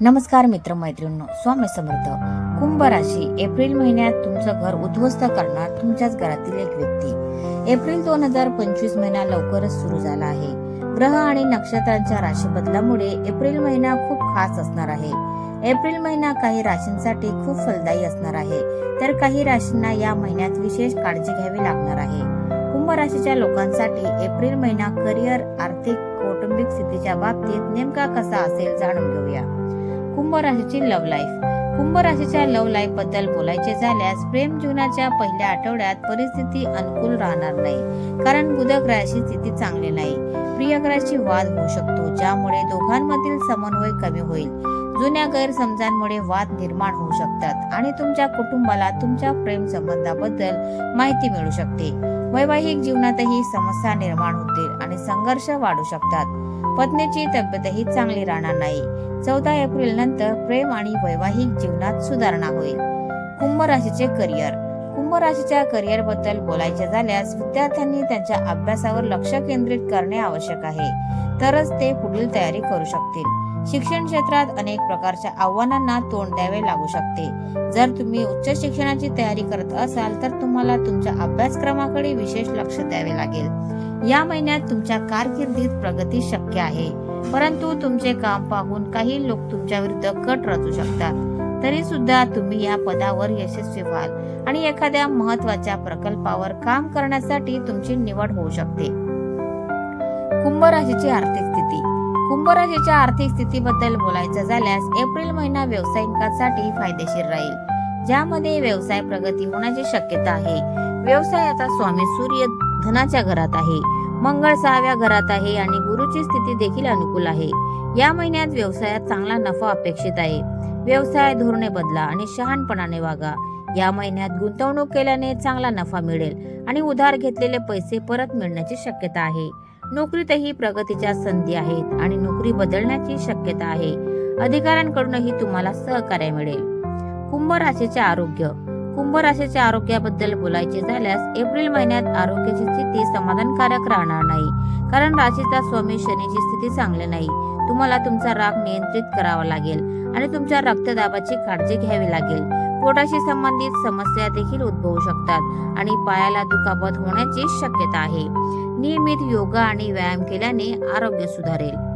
नमस्कार मित्र मैत्रिणींनो स्वामी समर्थ. कुंभ राशी एप्रिल महिन्यात तुमचं घर उद्ध्वस्त करणार तुमच्याच घरातील एक व्यक्ती. एप्रिल दोन हजार पंचवीस महिना लवकरच सुरू झाला आहे. ग्रह आणि नक्षत्रांच्या राशी बदलामुळे एप्रिल महिना खूप खास असणार आहे. एप्रिल महिना काही राशींसाठी खूप फलदायी असणार आहे. तर काही राशींना या महिन्यात विशेष काळजी घ्यावी लागणार आहे. कुंभ राशीच्या लोकांसाठी एप्रिल महिना करिअर आर्थिक कौटुंबिक स्थितीच्या बाबतीत नेमका कसा असेल जाणून घेऊया. कुंभ राशीची लव्ह लाईफ कुंभ राशीच्या लव्ह लाईफबद्दल बोलायचे झाल्यास प्रेम जीवनाच्या पहिल्या आठवड्यात परिस्थिती अनुकूल राहणार नाही. कारण बुधक ग्रहाची स्थिती चांगली नाही. प्रिय ग्रहाची वाद होऊ शकतो ज्यामुळे दोघांमधील समन्वय कमी होईल. जुन्या गैरसमजांमुळे वाद निर्माण होऊ शकतात आणि तुमच्या कुटुंबाला तुमच्या प्रेम संबंधाबद्दल माहिती मिळू शकते. वैवाहिक जीवनातही समस्या निर्माण होतील आणि संघर्ष वाढू शकतात. पत्नीची तब्येतही चांगली राहणार नाही. चौदा एप्रिल नंतर प्रेम आणि वैवाहिक जीवनात सुधारणा होईल. कुंभ राशीचे करिअर. कुंभ राशीच्या करिअरबद्दल बोलायचे झाल्यास विद्यार्थ्यांनी त्यांच्या अभ्यासावर लक्ष केंद्रित करणे आवश्यक आहे. तरच ते पुढील तयारी करू शकतील. शिक्षण क्षेत्रात अनेक प्रकारच्या आव्हानांना तोंड द्यावे लागू शकते. जर तुम्ही उच्च शिक्षणाची तयारी करत असाल तर तुम्हाला तुमच्या अभ्यासक्रमाकडे विशेष लक्ष द्यावे लागेल. या महिन्यात तुमच्या कारकिर्दीत प्रगती शक्य आहे. परंतु तुमचे काम पाहून काही लोक तुमच्या विरुद्ध कट रचू शकतात. तरी सुद्धा तुम्ही या पदावर यशस्वी व्हाल आणि एखाद्या महत्त्वाच्या प्रकल्पावर काम करण्यासाठी तुमची निवड होऊ शकते. कुंभ राशीची आर्थिक स्थिती. कुंभ राशीच्या आर्थिक स्थितीबद्दल बोलायचं झाल्यास एप्रिल महिना व्यावसायिकांसाठी फायदेशीर राहील. ज्यामध्ये व्यवसाय प्रगती होण्याची शक्यता आहे. व्यवसायाचा स्वामी सूर्य धनाच्या घरात आहे. मंगळ सहाव्या घरात आहे आणि गुरुची स्थिती देखील अनुकूल आहे. या महिन्यात व्यवसायात चांगला नफा अपेक्षित आहे. व्यवसाय धोरणे बदला आणि शहाणपणाने वागा. या महिन्यात गुंतवणूक केल्याने चांगला नफा मिळेल आणि उधार घेतलेले पैसे परत मिळण्याची शक्यता आहे. नोकरीतही प्रगतीच्या संधी आहेत आणि नोकरी बदलण्याची शक्यता आहे. अधिकाऱ्यांकडूनही तुम्हाला सहकार्य मिळेल. कुंभ राशीचे आरोग्य. कुंभ राशीच्या आरोग्याबद्दल बोलायचे झाल्यास एप्रिल महिन्यात आरोग्याची स्थिती समाधानकारक राहणार नाही. कारण राशीचा स्वामी शनीची स्थिती चांगली नाही. तुम्हाला तुमचा राग नियंत्रित करावा लागेल आणि तुमच्या रक्तदाबाची काळजी घ्यावी लागेल. पोटाशी संबंधित समस्या देखील उद्भवू शकतात आणि पायाला दुखापत होण्याची शक्यता आहे. नियमित योगा आणि व्यायाम केल्याने आरोग्य सुधारेल.